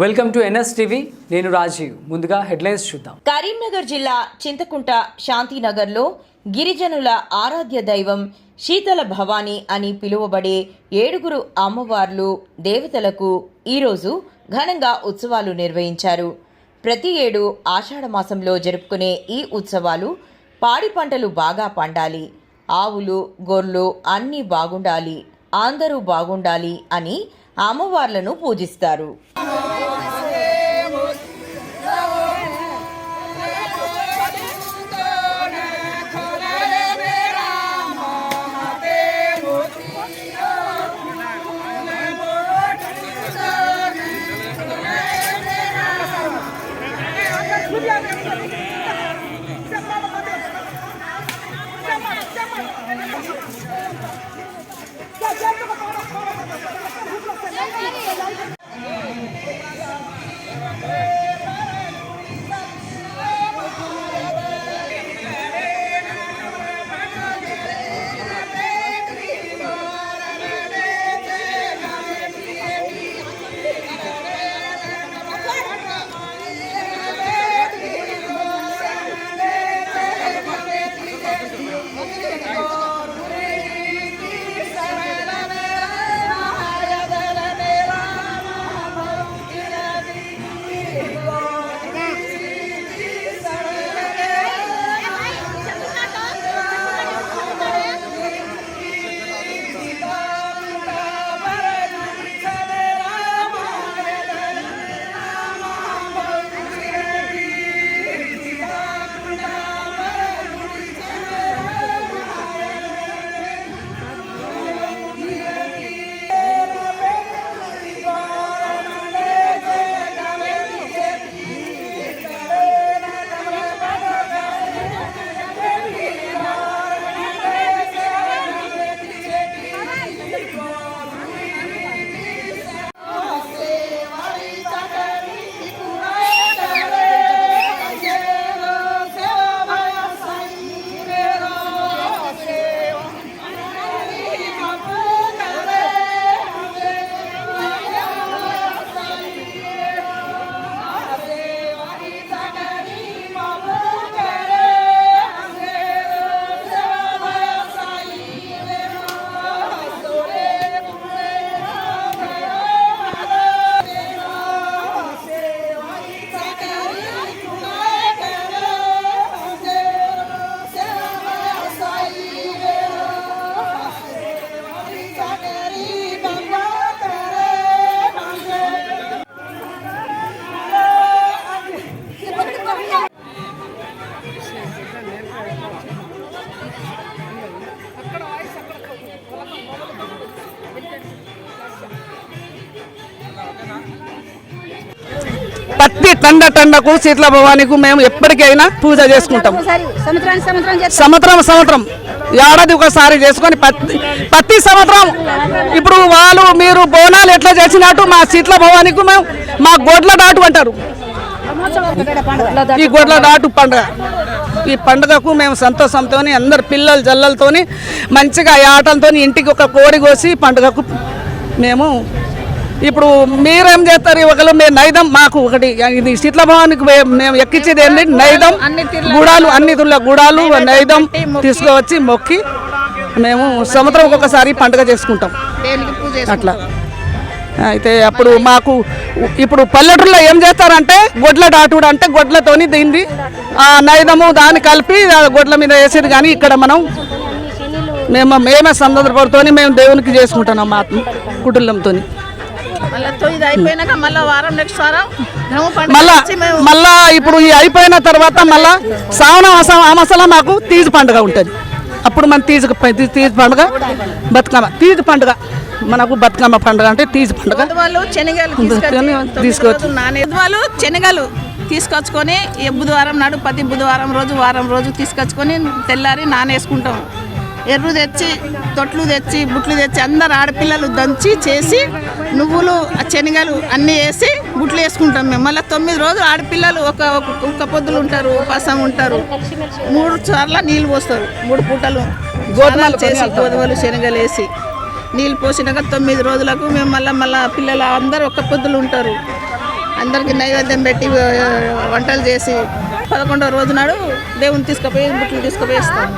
Welcome to NS TV. నేను రాజీవ్. ముందుగా headlines చూద్దాం. కరీంనగర్ జిల్లా చింతకుంట శాంతినగర్లో గిరిజనుల ఆరాధ్య దైవం శీతల భవాని అని పిలువబడే ఏడుగురు అమ్మవార్లు దేవతలకు ఈరోజు ఘనంగా ఉత్సవాలు నిర్వహించారు. ప్రతి ఏడు ఆషాఢ మాసంలో జరుపుకునే ఈ ఉత్సవాలు పాడి పంటలు బాగా పండాలి. ఆవులు గొర్రెలు అన్నీ బాగుండాలి. అందరూ బాగుండాలి అని అమ్మవార్లను పూజిస్తారు. ప్రతి టండ టండకు శీతల భవానికి మేము ఎప్పటికైనా పూజ చేసుకుంటాం. సంవత్సరం సంవత్సరం ఏడాది ఒకసారి చేసుకొని ప్రతి ప్రతి సంవత్సరం ఇప్పుడు వాళ్ళు మీరు బోనాలు ఎట్లా చేసినట్టు మా శీతల భవానికి మేము మా గొడ్ల దాటు అంటారు. ఈ గొడ్ల దాటు పండుగ. ఈ పండుగకు మేము సంతోషంతో అందరు పిల్లలు జల్లలతోని మంచిగా ఆటలతో ఇంటికి ఒక కోడి కోసి పండుగకు మేము ఇప్పుడు మీరేం చేస్తారు? ఒకళ్ళు మేము నైదం మాకు ఒకటి ఇది శీతల భవానికి మేము ఎక్కించేది ఏంటి నైదం గుడాలు అన్ని గుడాలు నైదం తీసుకువచ్చి మొక్కి మేము సంవత్సరం ఒకసారి పండుగ చేసుకుంటాం. అట్లా. అయితే అప్పుడు మాకు ఇప్పుడు పల్లెటూరులో ఏం చేస్తారంటే గొడ్ల డాటుడు అంటే గొడ్లతోని దీన్ని ఆ నైదము దాన్ని కలిపి గొడ్ల మీద వేసేది కానీ ఇక్కడ మనం మేము మేమే సందర్భంతో మేము దేవునికి చేసుకుంటున్నాం మా కుటుంబంతో ఇది అయిపోయినాక మళ్ళీ వారం నెక్స్ట్ వారం మళ్ళా ఇప్పుడు ఈ అయిపోయిన తర్వాత మళ్ళా శ్రావణ మాసం అమసల మాకు తీజు పండుగ ఉంటుంది. అప్పుడు మన తీజు తీజు పండుగ బతుకమ్మ. తీజు పండుగ. మనకు బతుకమ్మ పండుగ అంటే తీజు పండుగ. వాళ్ళు శనగలు తీసుకొచ్చి. వాళ్ళు శనగలు తీసుకొచ్చుకొని ఈ బుధవారం నాడు ప్రతి బుధవారం రోజు వారం రోజు తీసుకొచ్చుకొని తెల్లారి నానేసుకుంటాం. ఎర్రు తెచ్చి తొట్లు తెచ్చి బుట్లు తెచ్చి అందరు ఆడపిల్లలు దంచి చేసి నువ్వులు ఆ శనగలు అన్నీ వేసి బుట్లు వేసుకుంటాం మేము. మళ్ళీ తొమ్మిది రోజులు ఆడపిల్లలు ఒక ఒక- ఒక పొద్దులు ఉంటారు ఉపాసం ఉంటారు. మూడు సార్లు నీళ్ళు పోస్తారు. మూడు పూటలు గోధుమలు చేసి గోధుమలు శనగలు వేసి నీళ్ళు పోసినాక తొమ్మిది రోజులకు మేము మళ్ళీ మళ్ళీ పిల్లలు అందరూ ఒక్క పొద్దులు ఉంటారు. అందరికి నైవేద్యం పెట్టి వంటలు చేసి పదకొండవ రోజు నాడు దేవుని తీసుకుపోయి బుట్లు తీసుకుపోయి ఇస్తాము